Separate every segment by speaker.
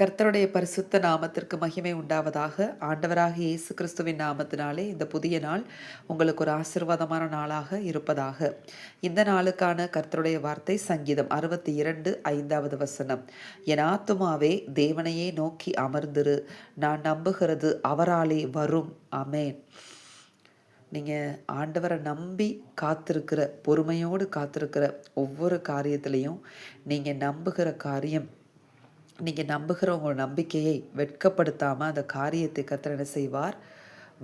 Speaker 1: கர்த்தருடைய பரிசுத்த நாமத்திற்கு மகிமை உண்டாவதாக. ஆண்டவராக இயேசு கிறிஸ்துவின் நாமத்தினாலே இந்த புதிய நாள் உங்களுக்கு ஒரு ஆசிர்வாதமான நாளாக இருப்பதாக. இந்த நாளுக்கான கர்த்தருடைய வார்த்தை சங்கீதம் அறுபத்தி இரண்டு ஐந்தாவது வசனம். என் ஆத்துமாவே தேவனையே நோக்கி அமர்ந்திரு. நான் நம்புகிறது அவராலே வரும். அமேன் நீங்கள் ஆண்டவரை நம்பி காத்திருக்கிற பொறுமையோடு காத்திருக்கிற ஒவ்வொரு காரியத்திலையும் நீங்கள் நம்புகிற காரியம் நீங்கள் நம்புகிற உங்கள் நம்பிக்கையை வெட்கப்படுத்தாமல் அந்த காரியத்தை கத்திர என்ன செய்வார்?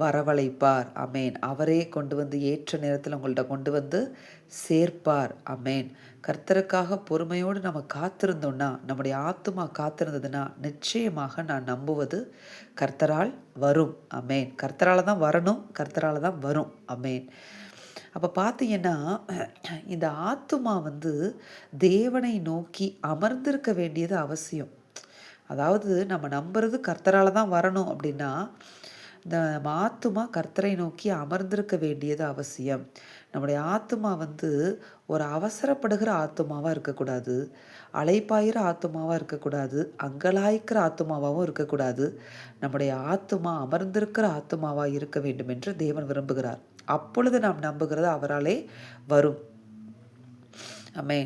Speaker 1: வரவழைப்பார். அமேன் அவரே கொண்டு வந்து ஏற்ற நேரத்தில் உங்கள்கிட்ட கொண்டு வந்து சேர்ப்பார். அமேன் கர்த்தருக்காக பொறுமையோடு நம்ம காத்திருந்தோம்னா நம்முடைய ஆத்துமா காத்திருந்ததுன்னா நிச்சயமாக நான் நம்புவது கர்த்தரால் வரும். அமேன் கர்த்தரால் தான் வரணும். கர்த்தரால் தான் வரும். அமேன் அப்போ பார்த்தீங்கன்னா இந்த ஆத்துமா வந்து தேவனை நோக்கி அமர்ந்திருக்க வேண்டியது அவசியம். அதாவது நம்ம நம்புறது கர்த்தரால் தான் வரணும் அப்படின்னா இந்த ஆத்துமா கர்த்தரை நோக்கி அமர்ந்திருக்க வேண்டியது அவசியம். நம்முடைய ஆத்துமா வந்து ஒரு அவசரப்படுகிற ஆத்துமாவாக இருக்கக்கூடாது. அலைப்பாயிற ஆத்துமாவாக இருக்கக்கூடாது. அங்கலாய்க்கிற ஆத்துமாவாகவும் இருக்கக்கூடாது. நம்முடைய ஆத்துமா அமர்ந்திருக்கிற ஆத்துமாவாக இருக்க வேண்டும் என்று தேவன் விரும்புகிறார். அப்பொழுது நாம் நம்புகிறது அவராலே வரும். அமே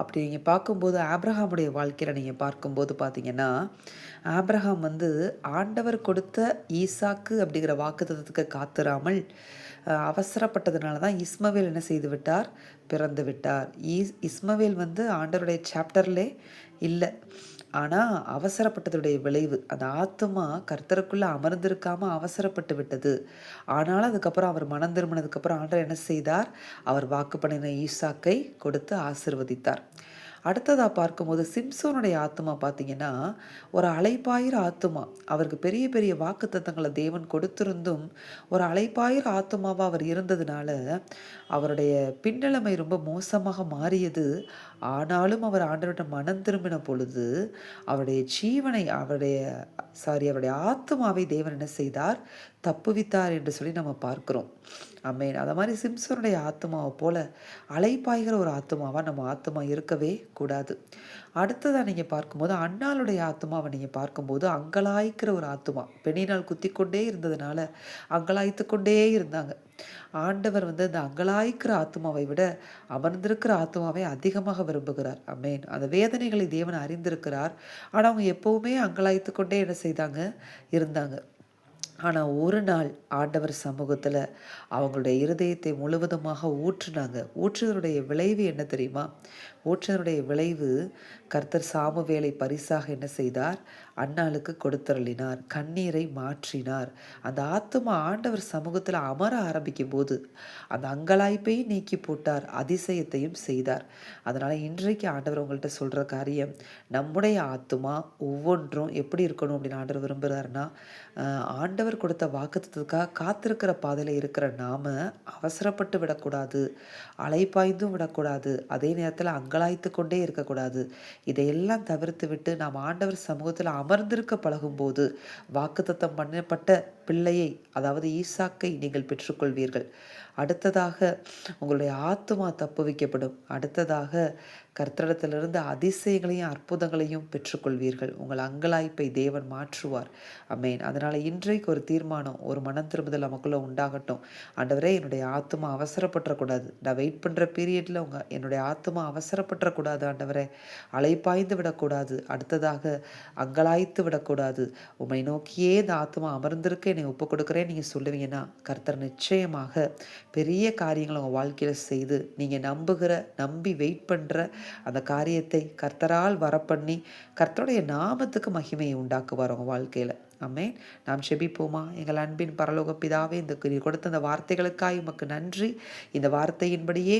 Speaker 1: அப்படி நீங்கள் பார்க்கும்போது ஆப்ரஹாமுடைய வாழ்க்கையில் நீங்கள் பார்க்கும்போது பார்த்தீங்கன்னா ஆப்ரஹாம் வந்து ஆண்டவர் கொடுத்த ஈசாக்கு அப்படிங்கிற வாக்குத்தத்துக்கு காத்துறாமல் அவசரப்பட்டதுனால தான் இஸ்மவேல் என்ன செய்து விட்டார்? பிறந்து விட்டார். ஈஸ் இஸ்மவேல் வந்து ஆண்டவருடைய சாப்டர்லே இல்லை. ஆனால் அவசரப்பட்டதுடைய விளைவு அந்த ஆத்மா கர்த்தருக்குள்ளே அமர்ந்திருக்காமல் அவசரப்பட்டு விட்டது. ஆனாலும் அதுக்கப்புறம் அவர் மனம் திரும்பினதுக்கப்புறம் ஆண்டர் என்ன செய்தார்? அவர் வாக்கு பண்ணின ஈசாக்கை கொடுத்து ஆசிர்வதித்தார். அடுத்ததாக பார்க்கும்போது சிம்சோனுடைய ஆத்மா பார்த்தீங்கன்னா ஒரு அலைப்பாயிர ஆத்மா அவருக்கு பெரிய பெரிய வாக்கு தத்தங்களை தேவன் கொடுத்திருந்தும் ஒரு அலைப்பாயிர ஆத்மாவாக அவர் இருந்ததுனால அவருடைய பின்னலமை ரொம்ப மோசமாக மாறியது. ஆனாலும் அவர் ஆண்டவர்கிட்ட மனம் திரும்பின பொழுது அவருடைய ஜீவனை அவருடைய சாரி அவருடைய ஆத்மாவை தேவன் என்ன செய்தார்? தப்புவித்தார் என்று சொல்லி நம்ம பார்க்குறோம். அம்மேன் அதை மாதிரி சிம்சனுடைய ஆத்மாவை போல அலைப்பாய்கிற ஒரு ஆத்மாவாக நம்ம ஆத்மா இருக்கவே கூடாது. அடுத்ததாக நீங்கள் பார்க்கும்போது அண்ணாளுடைய ஆத்மாவை நீங்கள் பார்க்கும்போது அங்கலாய்க்கிற ஒரு ஆத்மா பெண்ணினால் குத்தி கொண்டே இருந்ததுனால அங்கலாய்த்து கொண்டே இருந்தாங்க. ஆண்டவர் வந்து அந்த அங்கலாய்க்கிற ஆத்மாவை விட அமர்ந்திருக்கிற ஆத்மாவை அதிகமாக விரும்புகிறார். அம்மேன் அந்த வேதனைகளை தேவன் அறிந்திருக்கிறார். ஆனால் அவங்க எப்போவுமே அங்கலாய்த்து கொண்டே என்ன செய்தாங்க? இருந்தாங்க. ஆனால் ஒரு நாள் ஆண்டவர் சமூகத்தில் அவங்களுடைய இருதயத்தை முழுவதுமாக ஊற்றுனாங்க. ஊற்றுதனுடைய விளைவு என்ன தெரியுமா? ஊற்றுதனுடைய விளைவு கர்த்தர் சாமுவேலை பரிசாக என்ன செய்தார்? அண்ணாளுக்கு கொடுத்தருளினார் கண்ணீரை மாற்றினார். அந்த ஆத்மா ஆண்டவர் சமூகத்தில் அமர ஆரம்பிக்கும் போது அந்த அங்கலாய்ப்பையும் நீக்கி போட்டார் அதிசயத்தையும் செய்தார். அதனால் இன்றைக்கு ஆண்டவர் உங்கள்கிட்ட சொல்கிற காரியம் நம்முடைய ஆத்மா ஒவ்வொன்றும் எப்படி இருக்கணும் அப்படின்னு ஆண்டவர் விரும்புகிறாருன்னா ஆண்டவர் கொடுத்த வாக்குத்தத்துக்காக காத்திருக்கிற பாதையில் இருக்கிற நாம அவசரப்பட்டு விடக்கூடாது அலைப்பாய்ந்தும் விடக்கூடாது அதே நேரத்தில் அங்கலாய்த்து கொண்டே இருக்கக்கூடாது. இதையெல்லாம் தவிர்த்து விட்டு நாம் ஆண்டவர் சமூகத்தில் அமர்ந்திருக்க பழகும்போது வாக்குத்தத்தம் பண்ணப்பட்ட பிள்ளையை அதாவது ஈசாக்கை நீங்கள் பெற்றுக்கொள்வீர்கள். அடுத்ததாக உங்களுடைய ஆத்மா தப்பு வைக்கப்படும். அடுத்ததாக கர்த்தடத்திலிருந்து அதிசயங்களையும் அற்புதங்களையும் பெற்றுக்கொள்வீர்கள். உங்கள் அங்கலாய்ப்பை தேவன் மாற்றுவார். அமேன் அதனால் இன்றைக்கு ஒரு தீர்மானம் ஒரு மனம் திரும்புதல் நமக்குள்ளே உண்டாகட்டும். ஆண்டவரே என்னுடைய ஆத்மா அவசரப்பட்டுறக்கூடாது நான் வெயிட் பண்ணுற பீரியடில் உங்கள் என்னுடைய ஆத்மா அவசரப்பட்டுறக்கூடாது ஆண்டவரே. அலைப்பாய்ந்து விடக்கூடாது. அடுத்ததாக அங்கலாய்த்து விடக்கூடாது. உம்மை நோக்கியே இந்த ஆத்மா அமர்ந்திருக்க நீ ஒப்பு கொடுக்குறேன் நீங்கள் சொல்லுவீங்கன்னா கர்த்தர் நிச்சயமாக பெரிய காரியங்களை உங்கள் வாழ்க்கையில் செய்து நீங்கள் நம்புகிற நம்பி வெயிட் பண்ணுற அந்த காரியத்தை கர்த்தரால் வரப்பண்ணி கர்த்தருடைய நாமத்துக்கு மகிமையை உண்டாக்குவார் உங்கள் வாழ்க்கையில். அம்மேன் நாம் செபிப்போமா? எங்கள் அன்பின் பரலோக பிதாவே இந்த கொடுத்த அந்த வார்த்தைகளுக்காய் உமக்கு நன்றி. இந்த வார்த்தையின்படியே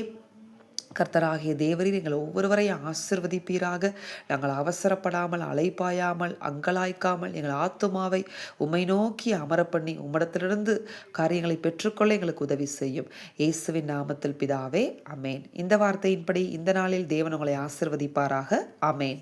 Speaker 1: கர்த்தராகிய தேவரில் எங்கள் ஒவ்வொருவரையும் ஆசிர்வதிப்பீராக. நாங்கள் அவசரப்படாமல் அலைப்பாயாமல் அங்கலாய்க்காமல் எங்கள் ஆத்துமாவை உம்மை நோக்கி அமர பண்ணி உம்மிடத்திலிருந்து காரியங்களை பெற்றுக்கொள்ள எங்களுக்கு உதவி செய்யும். இயேசுவின் நாமத்தில் பிதாவே அமேன் இந்த வார்த்தையின்படி இந்த நாளில் தேவன் உங்களை ஆசிர்வதிப்பாராக. அமேன்